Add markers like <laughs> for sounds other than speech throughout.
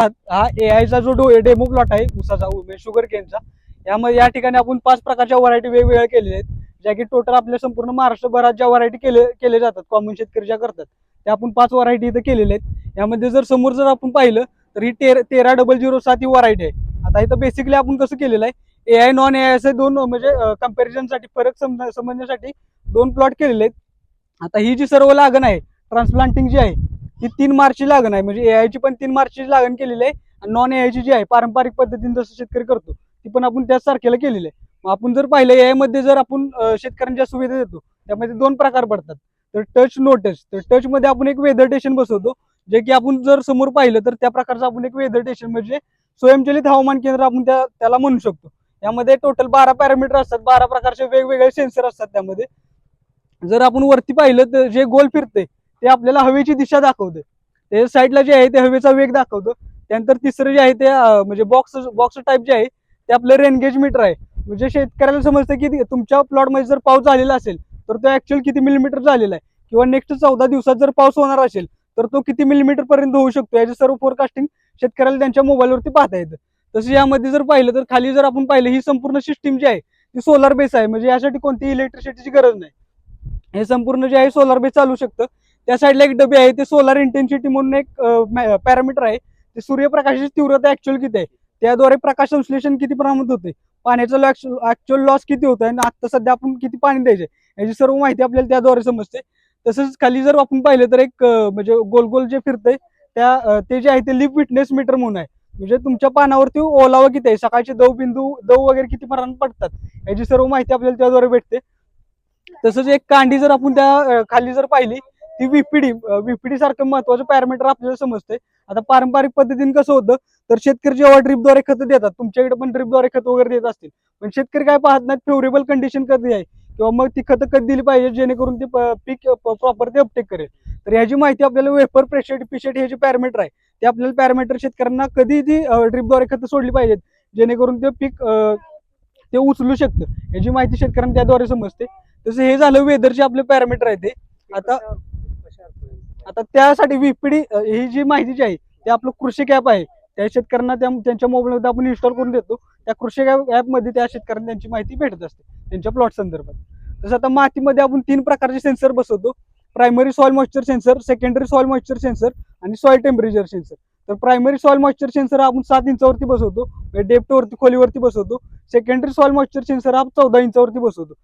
हा ए आयचा जो डो डेमो प्लॉट आहे उसाचा म्हणजे शुगर केनचा यामध्ये या ठिकाणी आपण पाच प्रकारच्या व्हरायटी वेगवेगळ्या केलेल्या आहेत. ज्या की टोटल आपल्या संपूर्ण महाराष्ट्रभरात ज्या व्हरायटी केले केले जातात कॉमन शेतकरी ज्या करतात त्या आपण पाच व्हरायटी इथं केलेल्या आहेत. यामध्ये जर समोर जर आपण पाहिलं तर ही तेरा तेरा डबल झिरो सात ही व्हरायटी आहे. आता इथं बेसिकली आपण कसं केलेलं आहे A I non A I असे दोन म्हणजे कम्पॅरिझनसाठी फरक समजण्यासाठी दोन प्लॉट केलेले आहेत. आता ही जी सर्व लागण आहे ट्रान्सप्लांटिंग जी आहे ती तीन मार्चची लागण आहे. म्हणजे ए ची पण तीन मार्चची लागण केलेली आहे आणि नॉन ए ची जी आहे पारंपरिक पद्धतीने जसं शेतकरी करतो ती पण आपण त्याच तारखेला केलेली आहे. मग आपण जर पाहिलं ए मध्ये जर आपण शेतकऱ्यांच्या सुविधा देतो त्यामध्ये दोन प्रकार पडतात. तर टच नो टच तर टच मध्ये आपण एक वेदर स्टेशन बसवतो जे की आपण जर समोर पाहिलं तर त्या प्रकारचं आपण एक वेदर स्टेशन म्हणजे स्वयंचलित हवामान केंद्र आपण त्या त्याला म्हणू शकतो. यामध्ये टोटल बारा पॅरामीटर असतात बारा प्रकारचे वेगवेगळे सेन्सर असतात त्यामध्ये. जर आपण वरती पाहिलं तर जे गोल फिरते ते आपल्याला हवेची दिशा दाखवते. ते साईडला जे आहे ते हवेचा वेग दाखवतं. त्यानंतर तिसरं जे आहे ते म्हणजे बॉक्स बॉक्स टाईप जे आहे ते आपलं रेनगेज मीटर आहे. म्हणजे शेतकऱ्याला समजतं की तुमच्या प्लॉटमध्ये जर पाऊस झालेला असेल तर तो ऍक्च्युअल किती मिलीमीटर झालेला आहे? किंवा नेक्स्ट चौदा दिवसात जर पाऊस होणार असेल तर तो किती मिलीमीटर पर्यंत होऊ शकतो? याचे सर्व फोरकास्टिंग शेतकऱ्याला त्यांच्या मोबाईलवरती पाहता येतं. तसं यामध्ये जर पाहिलं तर खाली जर आपण पाहिलं ही संपूर्ण सिस्टीम जी आहे ती सोलार बेस आहे. म्हणजे यासाठी कोणतीही इलेक्ट्रिसिटीची गरज नाही. हे संपूर्ण जे आहे सोलार बेस चालू शकतं. त्या साईडला एक डबे आहे ते सोलार इंटेन्सिटी म्हणून एक पॅरामीटर आहे. ते सूर्यप्रकाशाची तीव्रता ऍक्च्युअल किती आहे? त्याद्वारे प्रकाश संश्लेषण किती प्रमाणात होते पाण्याचं ऍक्च्युअल लॉस किती होतं आणि आता सध्या आपण किती पाणी द्यायचे याची सर्व माहिती आपल्याला त्याद्वारे समजते. तसंच खाली जर आपण पाहिलं तर एक म्हणजे गोल गोल जे फिरतंय त्या ते जे आहे ते लिप विटनेस मीटर म्हणून आहे. म्हणजे तुमच्या पानावरती ओलावा किती आहे? सकाळचे दव बिंदू दव वगैरे किती प्रमाणात पडतात? याची सर्व माहिती आपल्याला त्याद्वारे भेटते. तसंच एक कांडी जर आपण त्या खाली जर पाहिली ती व्हीपीडी व्हीपीडी सारखं महत्वाचं पॅरामीटर आपल्याला समजते आता पारंपरिक पद्धतीने कसं होतं तर शेतकरी जेव्हा ड्रिपद्वारे खत देतात तुमच्याकडे पण ड्रिपद्वारे खत वगैरे देत असतील. पण शेतकरी काय पाहत नाहीत फेवरेबल कंडिशन कधी आहे. किंवा मग ती खतं कधी दिली पाहिजे जेणेकरून ते पीक प्रॉपर ते अपटेक करेल. तर ह्याची माहिती आपल्याला वेपर प्रेशर पिशेट हे जे पॅरामीटर आहे ते आपल्याला पॅरामीटर शेतकऱ्यांना कधी ती ड्रिपद्वारे खतं सोडली पाहिजेत. जेणेकरून ते पीक ते उचलू शकतं. याची माहिती शेतकऱ्यांना त्याद्वारे समजते. तसं हे झालं वेदरचे आपले पॅरामीटर आहे ते. आता आता त्यासाठी विपिडी ही जी माहिती जी आहे ते आपलं कृषी कॅप आहे. त्या शेतकऱ्यांना त्या त्यांच्या मोबाईलमध्ये आपण इन्स्टॉल करून देतो. त्या कृषी ॲपमध्ये त्या शेतकऱ्यांना त्यांची माहिती भेटत असते त्यांच्या प्लॉट संदर्भात. तसं आता मातीमध्ये आपण तीन प्रकारचे सेन्सर बसवतो. Primary soil moisture sensor secondary soil moisture sensor आणि सॉइल टेम्परेचर सेन्सर तर प्रायमरी सॉइल मॉइश्चर सेन्सर आपण सात इंचावरती बसवतो म्हणजे डेप्टवरती खोलीवरती बसवतो. सेकंडरी सॉइल मॉइश्चर सेन्सर हा चौदा इंचावरती बसवतो.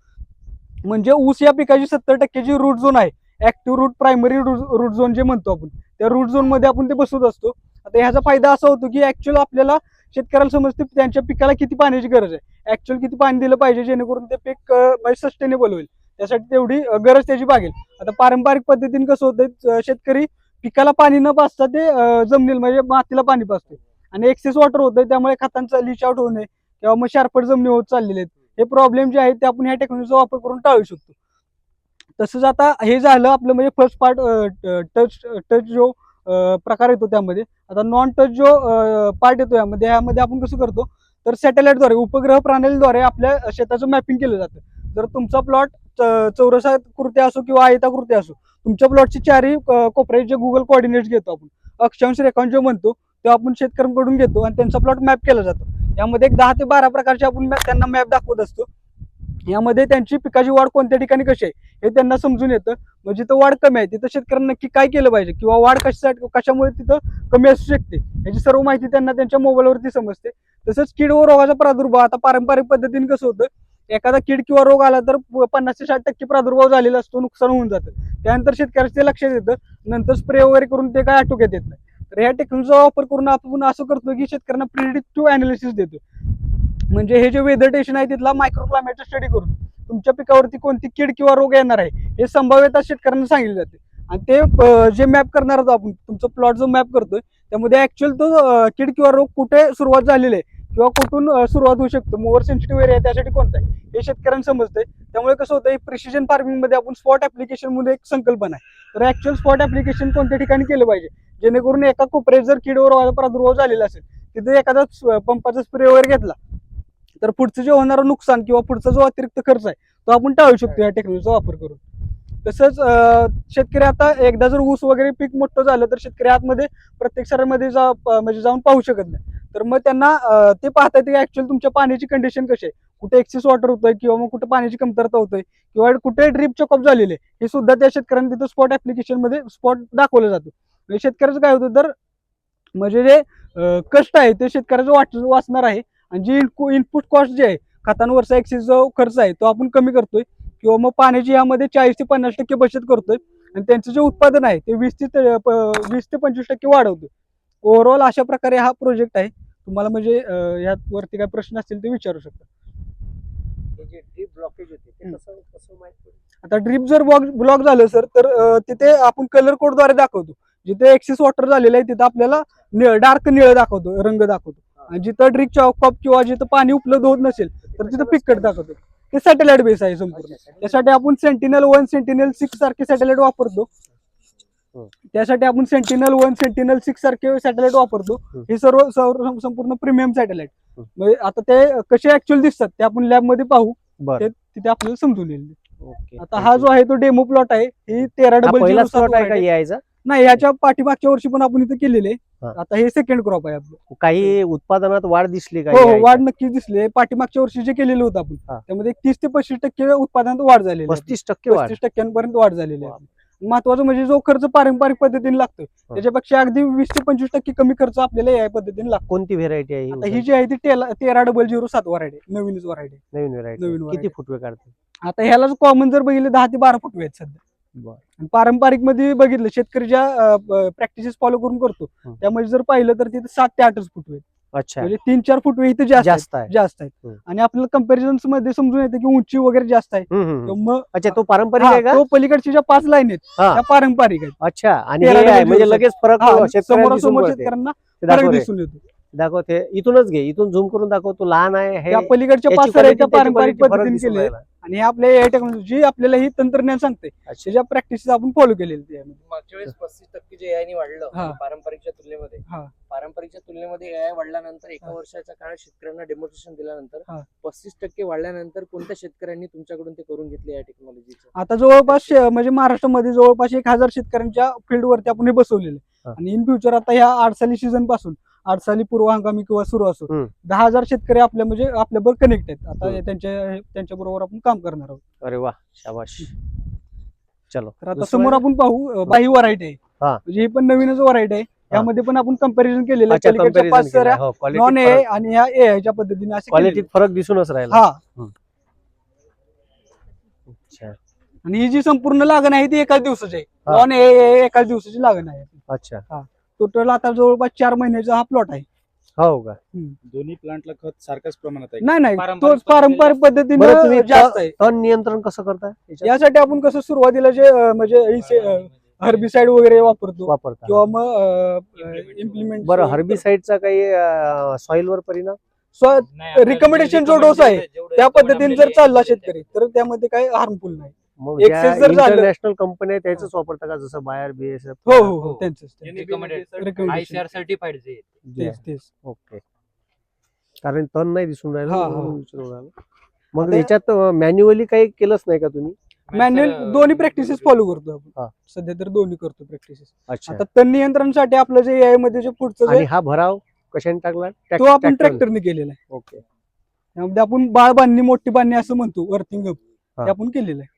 म्हणजे ऊस या पिकाची सत्तर टक्क्याची रूट झोन आहे. Active root primary root zone जे म्हणतो आपण त्या रूट झोनमध्ये आपण ते बसवत असतो. आता ह्याचा फायदा असा होतो की ऍक्च्युअल आपल्याला शेतकऱ्याला समजते त्यांच्या पिकाला किती पाण्याची गरज आहे. ऍक्च्युअल किती पाणी दिलं पाहिजे जेणेकरून ते पीक म्हणजे सस्टेनेबल होईल. त्यासाठी तेवढी गरज त्याची भागेल. आता पारंपरिक पद्धतीने कसं होतं शेतकरी पिकाला पाणी न पाचता ते जमिनीला म्हणजे मातीला पाणी पाचते आणि एक्सेस वॉटर होतं त्यामुळे खतांचा लिच आउट होणे किंवा मग शार्पट जमिनी होत चाललेले आहेत. हे प्रॉब्लेम जे आहेत ते आपण ह्या टेक्नॉलॉजीचा वापर करून टाळू शकतो. तसंच आता हे झालं आपलं म्हणजे फर्स्ट पार्ट टच टच जो प्रकार येतो त्यामध्ये. आता नॉन टच जो पार्ट येतो यामध्ये ह्यामध्ये आपण कसं करतो? तर सॅटेलाइटद्वारे उपग्रह प्रणालीद्वारे आपल्या शेताचं मॅपिंग केलं जातं. जर तुमचा प्लॉट चौरसा कृती असो किंवा आयता कृती असो तुमच्या प्लॉटची चारही अं, जे गुगल कोऑर्डिनेट्स घेतो आपण. अक्षांश रेखांश जो म्हणतो तो आपण शेतकऱ्यांकडून घेतो आणि त्यांचा प्लॉट मॅप केला जातो. यामध्ये एक दहा ते बारा प्रकारचे आपण त्यांना मॅप दाखवत असतो. यामध्ये त्यांची पिकाची वाढ कोणत्या ठिकाणी कशी आहे हे त्यांना समजून येतं. म्हणजे जिथं वाढ कमी आहे तिथं शेतकऱ्यांना नक्की काय केलं पाहिजे किंवा वाढ कशासाठी कशामुळे तिथं कमी असू शकते याची सर्व माहिती त्यांना त्यांच्या मोबाईलवरती समजते. तसंच कीड व रोगाचा प्रादुर्भाव आता पारंपरिक पद्धतीने कसं होतं एखादा कीड किंवा रोग आला तर पन्नास ते साठ टक्के प्रादुर्भाव झालेला असतो नुकसान होऊन जातं. त्यानंतर शेतकऱ्याचं ते लक्षात येतं नंतर स्प्रे वगैरे करून ते काय आटोक्यात येत नाही. तर ह्या टेक्नॉलॉजीचा वापर करून आपण असं करतो की शेतकऱ्यांना प्रिडिक्टिव्ह अनालिसिस देतो. म्हणजे हे जे वेदर टेशन आहे तिथला मायक्रोक्लायमेटचा स्टडी करून तुमच्या पिकावरती कोणती कीड किंवा रोग येणार आहे हे संभाव्यता शेतकऱ्यांना सांगितले जाते. आणि ते जे मॅप करणार आहोत आपण तुमचं प्लॉट जो मॅप करतोय त्यामध्ये ऍक्च्युअल तो कीड किंवा रोग कुठे सुरुवात झालेली आहे किंवा कुठून सुरुवात होऊ शकतो. मोवर सेन्सिटिव्ह एरिया त्यासाठी कोणता आहे हे शेतकऱ्यांना समजतंय. त्यामुळे कसं होतं प्रिसिजन फार्मिंगमध्ये आपण स्पॉट ऍप्लिकेशनमध्ये एक संकल्पना आहे. तर ऍक्च्युअल स्पॉट ऍप्लिकेशन कोणत्या ठिकाणी केलं पाहिजे? जेणेकरून एका कोपऱ्यात जर किडवर प्रादुर्भाव झालेला असेल तिथे एखादा पंपाचा स्प्रे वगैरे घेतला तर पुढचं जे होणारं नुकसान किंवा पुढचा जो अतिरिक्त खर्च आहे तो आपण टाळू शकतो या टेक्नॉलॉजीचा वापर करून. तसंच शेतकरी आता एकदा जर ऊस वगैरे पीक मोठं झालं तर शेतकरी आतमध्ये प्रत्येक सरामध्ये जा म्हणजे जाऊन पाहू शकत नाही. तर मग त्यांना ते पाहता येते की ऍक्च्युअली तुमच्या पाण्याची कंडिशन कशी आहे? कुठे एक्सेस वॉटर होतोय किंवा मग कुठे पाण्याची कमतरता होतोय किंवा कुठे ड्रीप चेकअप झालेले हे सुद्धा त्या शेतकऱ्यांना तिथं स्पॉट ऍप्लिकेशनमध्ये स्पॉट दाखवलं जातं. म्हणजे शेतकऱ्याचं काय होतं तर म्हणजे जे कष्ट आहे ते शेतकऱ्याचं वाच वाचणार आहे. आणि जी इनपुट कॉस्ट जी आहे खतांवरचा एक्सेस जो खर्च आहे तो आपण कमी करतोय. किंवा मग पाण्याची यामध्ये चाळीस ते पन्नास टक्के बचत करतोय. आणि त्यांचं जे उत्पादन आहे ते वीस ते वीस ते पंचवीस टक्के वाढवतोय. ओव्हरऑल अशा प्रकारे हा प्रोजेक्ट आहे. तुम्हाला म्हणजे अं, यात वरती काय प्रश्न असतील ते विचारू शकता. आता ड्रीप जर ब्लॉक झालं सर तर तिथे आपण कलर कोडद्वारे दाखवतो. जिथे एक्सेस वॉटर झालेलं आहे तिथं आपल्याला डार्क निळं दाखवतो रंग दाखवतो. आणि जिथं ड्रीप चॉकअप किंवा जिथं पाणी उपलब्ध होत नसेल तर तिथं पिकट दाखवतो ते सॅटेलाइट बेस आहे संपूर्ण त्यासाठी आपण सेंटिनल वन सेंटिनल सिक्स सारखे सॅटेलाइट वापरतो. त्यासाठी आपण सेंटिनल वन सेंटिनल सिक्स सारखे सॅटेलाइट वापरतो हं. सर्व संपूर्ण प्रीमियम सॅटेलाइट. म्हणजे आता ते कसे ऍक्च्युअल दिसतात ते आपण लॅबमध्ये पाहू तिथे आपल्याला समजून येईल आता हा जो आहे तो डेमो प्लॉट आहे ही तेरा डबल स्लॉट आहे का. यायचा नाही याच्या पाठीमागच्या वर्षी पण आपण इथे केलेले. आता हे सेकंड क्रॉप आहे आपलं. काही उत्पादनात वाढ दिसली का हो हो? वाढ नक्कीच दिसली. पाठीमागच्या वर्षी जे केलेलं होतं आपण. त्यामध्ये तीस ते पस्तीस टक्के उत्पादनात वाढ झालेली आहे. पस्तीस टक्के पस्तीस टक्क्यांपर्यंत वाढ झालेली आहे. महत्वाचं म्हणजे जो खर्च पारंपरिक पद्धतीने लागतोय त्याच्यापेक्षा अगदी वीस ते पंचवीस टक्के कमी खर्च आपल्याला या पद्धतीने लागतो. कोणती व्हेरायटी आहे ही ही? जी आहे ती तेरा डबल झिरो सात वरायडी नवीनच वरायडी नवीन व्हेरायटी नवीन किती. फुटवे काढते आता ह्याला कॉमन जर बघितलं दहा ते बारा फुटवे आहेत सध्या. आणि पारंपरिकमध्ये बघितलं शेतकरी ज्या प्रॅक्टिसेस फॉलो करून करतो. त्यामध्ये जर पाहिलं तर तिथे सात ते आठच फुटवे आहेत. अच्छा म्हणजे तीन चार फुटवे इथे जास्त आहे जास्त आहेत हं. आणि आपल्याला कंपॅरिझनमध्ये समजून येतं की उंची वगैरे जास्त आहे. मग अच्छा तो पारंपरिक आहे का तो पलीकडच्या ज्या पाच लाईन आहेत. त्या पारंपरिक आहेत अच्छा आणि आहे म्हणजे लगेच फरक समोरासमोर. शेतकऱ्यांना फरक. दिसून येतो दाखव ते इथूनच घे इथून झूम करून दाखव तो लहान आहे हे पलीकडच्या त्याची पारंपरिक पद्धतीने केले. आणि हे आपल्या ए टेक्नॉलॉजी आपल्याला ही तंत्रज्ञान सांगते अच्छा. त्याच्या प्रॅक्टिस आपण फॉलो केलेली त्यामध्ये. मागच्या वेळेस पस्तीस टक्के जे एआय वाढलं हा. पारंपरिकच्या तुलनेमध्ये हा. पारंपरिकच्या तुलनेमध्ये एआय वाढल्यानंतर एका हा. वर्षाच्या काळात शेतकऱ्यांना डेमोन्स्ट्रेशन दिल्यानंतर हा. पस्तीस टक्के वाढल्यानंतर कोणत्या शेतकऱ्यांनी तुमच्याकडून ते करून घेतले या टेक्नॉलॉजीचं आता जवळपास म्हणजे महाराष्ट्रामध्ये जवळपास एक हजार शेतकऱ्यांच्या फील्डवरती आपण हे बसवलेले हा. आणि इन फ्युचर आता ह्या आडसाली सीझनपासून आडसाली पूर्व हंगामी किंवा सुरू असो. हम्म. दहा हजार शेतकरी आपल्या म्हणजे आपल्याबरोबर कनेक्ट आहेत. आता हम्म. त्यांच्या त्यांच्या बरोबर आपण काम करणार आहोत. अरे वा शाबाश. चलो. तर आता दुसरं समोर? आपण पाहू अं, बाही व्हरायटी आहे. हा. म्हणजे ही पण नवीनच व्हरायटी आहे. यामध्ये पण आपण कंपॅरिझन केलेलं आहे. पाच सऱ्या. हो, quality नॉन ए फरक- आणि ह्या ए आयच्या पद्धतीने असे क्वालिटीत केलेले. फरक दिसूनच राहिला. हा. अच्छा. आणि ही जी संपूर्ण लागण आहे ती एकाच दिवसाची आहे. हा. नॉन ए एकाच दिवसाची लागण आहे. अच्छा. टोटल आता जवळपास चार महिन्याचा हा प्लॉट आहे. हो का? दोन्ही प्लांटला खत सारख्याच प्रमाणात आहे नाही नाही तोच पारंपरिक बरं तुम्ही पद्धतीने जास्त आहे. तण नियंत्रण कसं करताय? याच्यात? यासाठी आपण कसं सुरुवातीला जे अं, म्हणजे हर्बिसाइड वगैरे वापरतो वापरता. किंवा मग इम्प्लिमेंट बरं हर्बिसाइडचा काही सॉइल वर परिणाम? रिकमेंडेशन जो डोस आहे त्या पद्धतीने जर चालला शेतकरी तर त्यामध्ये काही हार्मफुल नाही. मग Excess जर झालं- इंटरनॅशनल कंपन्या आहेत त्याच वापरता का? जसं बायर बीएसएफ हो हो हो. त्यांचंच Recommended. Recommendation. सर्टिफाईड तेच तेच. ओके कारण तण नाही दिसून राहिलं हा, हा. म्हणून विचारून राहिलो. मग आता- याच्यात मॅन्युअली काही केलंच नाही का तुम्ही? मॅन्युअल दोन्ही प्रॅक्टिसेस फॉलो करतो हा. आपण सध्या तर दोन्ही करतो प्रॅक्टिसेस अच्छा. आता तण नियंत्रणासाठी आपलं जे AI मध्ये जे पुढचं आणि जे हा भराव कशाने टाकला? तो आपण ट्रॅक्टर ट्रॅक्टरने केलेला आहे. ओके त्यामध्ये आपण बाळ बांधणी मोठी बांधणी असं म्हणतो वर्थिंग अप हा. ते आपण केलेलं आहे. हा.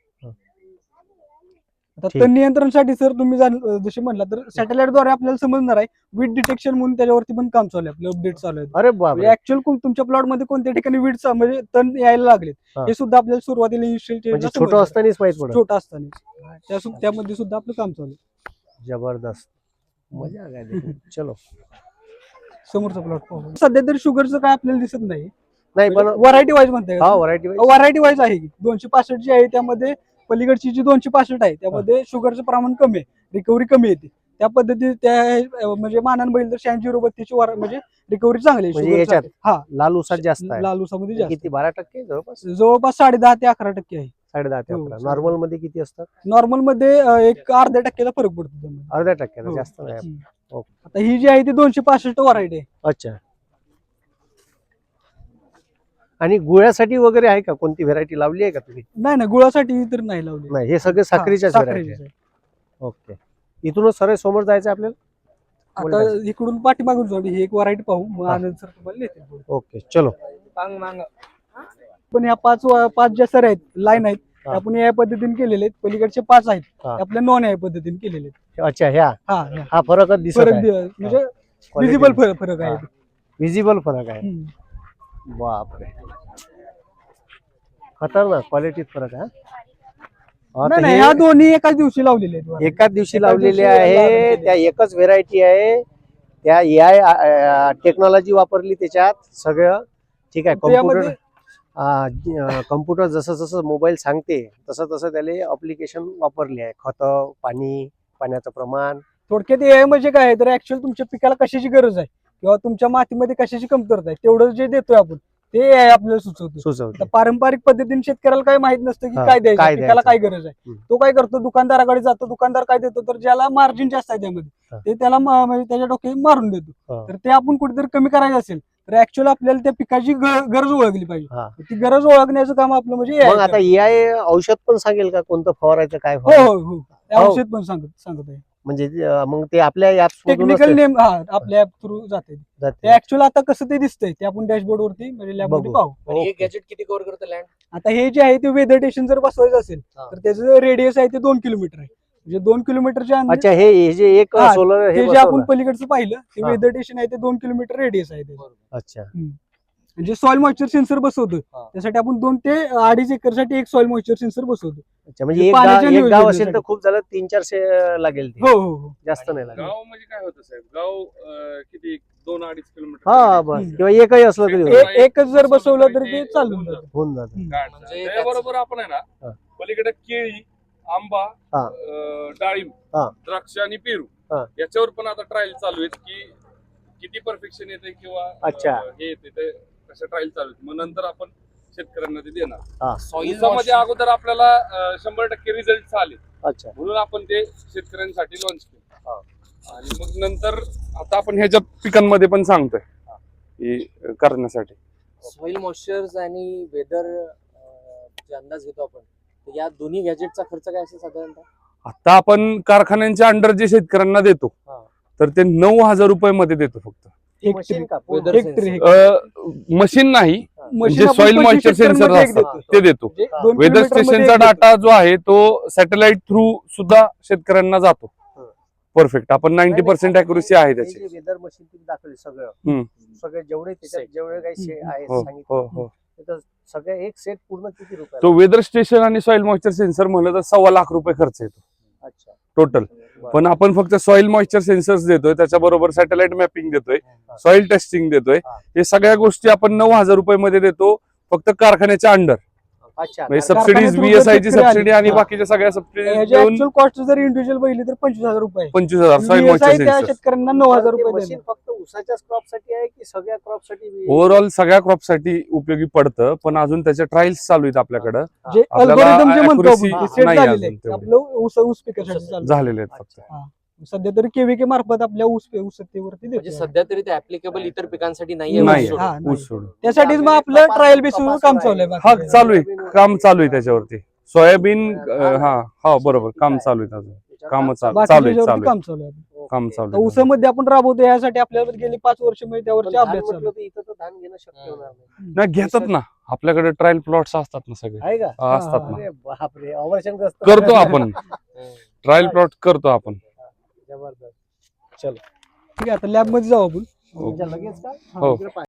आता ठीक. तण नियंत्रणासाठी सर तुम्ही जाण- जसे म्हणला तर सॅटेलाइटद्वारे आपल्याला समजणार आहे वीड डिटेक्शन म्हणून त्याच्यावरती पण काम चालू आहे आपलं अपडेट चालू आहे अरे म्हणजे ऍक्च्युअल तुमच्या प्लॉटमध्ये कोणत्या ठिकाणी वीड म्हणजे तण यायला लागलेत. हा. हे सुद्धा आपल्याला सुरुवातीला इनिशियल म्हणजे छोटं असतानाच माहीत पडत छोटा असताना त्या सु- त्यामध्ये सुद्धा आपलं काम चालू आहे. जबरदस्त. मजा. चलो. समोरचा प्लॉट पाहू. सध्या तरी शुगरचं काय आपल्याला दिसत नाही. नाही पण व्हरायटी वाईज म्हणताय हा व्हरायटी व्हरायटी वाईज आहे की? दोनशे पासष्ट जी आहे त्यामध्ये पलीकडची जी दोनशे पासष्ट आहे त्यामध्ये शुगरचं प्रमाण कमी आहे रिकव्हरी कमी येते. त्या पद्धती त्या म्हणजे मानान बैल तर शहाऐंशी बत्तीसची वर- म्हणजे रिकव्हरी चांगली म्हणजे याच्यात. हा. लाल उसात जास्त आहे. लाल ऊसामध्ये जास्त किती बारा टक्के जवळपास. जवळपास साडे दहा ते अकरा टक्के आहे. साडे दहा ते हो, अकरा. नॉर्मलमध्ये किती असतात? नॉर्मलमध्ये एक अर्ध्या टक्क्याचा फरक पडतो त्यामध्ये. अर्ध्या टक्क्याला हो. जास्त नाही. हम्म. ओके. आता ही जी आहे ती दोनशे पासष्ट व्हरायटी आहे. अच्छा. आणि गुळ्यासाठी वगैरे आहे का? कोणती व्हेरायटी लावली आहे का तुम्ही? नाही ना गुळासाठी तर नाही लावली. नाही हे सगळे साखरीच्याच व्हेरायटी साखरेचीच आहे. ओके. इथूनच सरळ समोर जायचं आपल्याला? आता. इकडून पाठीमागून जाऊ ही एक व्हरायटी पाहू मग हा. आनंद सर तुम्हाला नेतील पुढे. ओके चलो. पण ह्या पाच वा- पाच ज्या सर आहेत लाईन आहेत हा. आपण या पद्धतीने केलेले आहेत पलीकडचे पाच आहेत हा. आपल्या नॉन या पद्धतीने केलेले आहेत. अच्छा ह्या? हा. हा दिसत फरक आहे. दि- म्हणजे विजिबल फरक फरक आहे. विजिबल फरक आहे. हम्म. बापरे. खतरनाक क्वालिटीत फरक आहे हा? नाही नाही ह्या दोन्ही एकाच दिवशी लावलेले आहेत. एकाच दिवशी लावलेले दिवशी आहे लावलेले. त्या एकच व्हेरायटी आहे. त्या एआय टेक्नॉलॉजी वापरली त्याच्यात सगळं. ठीक आहे तर यामध्ये- कम्प्युटर कम्प्युटर जसं जसं मोबाईल सांगते तसं तसं त्याला अप्लिकेशन वापरले आहे. खत पाणी पाण्याचं प्रमाण. थोडक्यात ए म्हणजे काय आहे? तर ऍक्च्युअली तुमच्या पिकाला कशाची गरज आहे? किंवा तुमच्या मातीमध्ये कशाची कमतरता आहे तेवढं जे देतोय आपण ते आपल्याला सुचवतो सुचवते पारंपरिक पद्धतीने शेतकऱ्याला काय माहीत नसतं की हा, काय द्यायचं द्यायचं. काय गरज आहे हम्म. तो काय करतो दुकानदाराकडे जातो दुकानदार काय देतो तर ज्याला मार्जिन जास्त आहे हा. त्यामध्ये ते त्याला म- म्हणजे त्याच्या डोक्यात मारून देतो हा. तर ते आपण कुठेतरी कमी करायचं असेल तर ऍक्च्युअली आपल्याला त्या पिकाची ग- गरज ओळखली हा. पाहिजे ती गरज ओळखण्याचं काम आपलं म्हणजे मग आता औषध पण सांगेल का कोणतं फवारायचं काय हो फवारायचं? हो हो हो. औषध पण सांगत सांगत आहे म्हणजे मग ते आपल्या ऍप्स टेक्निकल नेम हा आपल्या ऍप थ्रू जाते ते जाते ऍक्च्युअल आता कसं ते दिसतंय ते आपण डॅशबोर्ड वरती म्हणजे लॅबमध्ये बघू. पाहू आणि हे. गॅजेट किती कव्हर करतं लँड आता हे जे आहे ते वेदर स्टेशन जर बसवायचं असेल. तर त्याचं रेडियस आहे ते दोन किलोमीटर आहे म्हणजे दोन किलोमीटरच्या अच्छा हे हे जे एक हा, सोलर हे ते जे आपण. पलीकडचं पाहिलं ते हा. वेदर स्टेशन आहे ते दोन किलोमीटर रेडियस आहे त्याचं. अच्छा म्हणजे सॉइल मॉइश्चर सेन्सर बसवतो. त्यासाठी आपण दोन ते अडीच एकरसाठी एक सॉइल मॉइश्चर सेन्सर बसवतो अच्छा म्हणजे एक गाव. असेल तर खूप झालं तीन चारशे लागेल ते हो हो हो जास्त नाही लागेल गाव म्हणजे काय होतं साहेब गाव किती दोन अडीच किलोमीटर हा बस. किंवा एकही असलं तरी एकच जर बसवलं तर ते चालून होऊन जात म्हणजे त्याबरोबर आपण आहे. ना पलीकडे केळी आंबा हा. डाळिंब हा. द्राक्ष आणि पेरू. याच्यावर पण आता ट्रायल चालू आहेत की किती परफेक्शन येते किंवा अच्छा. हे येते ते कशा ट्रायल चालू आहेत मग नंतर आपण शेतकऱ्यांना ते देणार. सॉइल ऊसामध्ये अगोदर आपल्याला अं, शंभर टक्के रिझल्ट आले अच्छा. म्हणून आपण ते शेतकऱ्यांसाठी लॉन्च हा. केलं आणि मग नंतर आता आपण ह्याच्या पिकांमध्ये पण सांगतोय. हे. करण्यासाठी. सॉइल मॉइश्चर्स आणि वेदर जे अंदाज घेतो आपण तर या दोन्ही गॅजेटचा खर्च काय असेल साधारणतः? आता आपण कारखान्यांच्या अंडर जे शेतकऱ्यांना देतो हा. तर ते नऊ हजार रुपये मध्ये देतो फक्त. मशीन का? Weather एक sensor. नाही मशीन आपण soil 25 moisture हेक्टर sensor मध्ये एक असतं. देतो. ते देतो म्हणजे हा. दोन वेदर किलोमीटरमध्ये स्टेशनचा एक देतो. डाटा जो आहे तो सॅटेलाइट थ्रू सुद्धा शेतकऱ्यांना जातो हं. परफेक्ट आपण नाईन्टी पर्सेंट अॅक्युरेसी आहे त्याची वेदर मशीन तुम्ही दाखवली सगळं हम्म. सगळे जेवढे त्याच्यात Set. जेवढे काही शे- आहे हो सांगितलं हो हो सगळे एक सेट पूर्ण किती रुपये तो वेदर स्टेशन आणि सॉइल मॉइश्चर सेन्सर म्हणलं तर सव्वा लाख रुपये खर्च येतो अच्छा टोटल. पण आपण फक्त सॉइल मॉइश्चर सेन्सर्स देतोय त्याच्याबरोबर सॅटेलाइट मॅपिंग देतोय सॉइल टेस्टिंग देतोय हा. सगळ्या गोष्टी आपण नऊ हजार रुपये मध्ये देतो फक्त कारखान्याच्या अंडर म्हणजे सबसिडीज through बीएसआय ची. सबसिडी आणि. बाकीच्या सगळ्या सबसिडी कॉस्ट जर इंडिव्हिज्युअल बघितली तर पंचवीस हजार रुपये. पंचवीस हजार सॉइल मॉइश्चर शेतकऱ्यांना नऊ हजार रुपये मशीन देणार. फक्त उसाच्याच क्रॉपसाठी आहे की सगळ्या क्रॉपसाठी ओव्हरऑल सगळ्या क्रॉपसाठी उपयोगी पडतं पण अजून त्याचे ट्रायल्स चालू आहेत आपल्याकडे जे आपल्याला अल्गोरिदम जे म्हणतो accuracy आपण ते सेट नाही झालेले अजून आहे. तेवढी. आपलं ऊस ऊस पिकासाठी चालू आहे. झालेले आहेत फक्त सध्या तरी केव्हीके मार्फत आपल्या ऊस ऊसतेवरती म्हणजे देतो सध्या तरी ते ऍप्लिकेबल इतर पिकांसाठी नाहीये नाही ऊस सोडून. हा, नाही. ऊस सोडून त्यासाठीच मग आपलं ट्रायल बेसिसवर काम. चालू आहे हा बाकी. चालू आहे काम चालू आहे त्याच्यावरती सोयाबीन अं, हा हा बरोबर काम चालू आहे अजून काम चालू बाकीच्या चालू आहे याच्यावरती चालू आहे काम चालू आहे काम चालू आहे ऊसामध्ये आपण राबवतो यासाठी आपल्याला गेली पाच वर्ष म्हणजे त्यावरचे अभ्यास चालू. इथं तर धान घेणं शक्य होणार नाही. नाही घेतात ना. आपल्याकडे ट्रायल प्लॉट्स असतात ना सगळे. आहे का? हा, असतात. ना. अरे बापरे ऑपरेशन करतो आपण. <laughs> ट्रायल प्लॉट करतो आपण. जबरदस्त. ठीक आहे आता लॅबमध्ये जाऊ आपण. म्हणजे लगेच का? हो. इकडे पाय-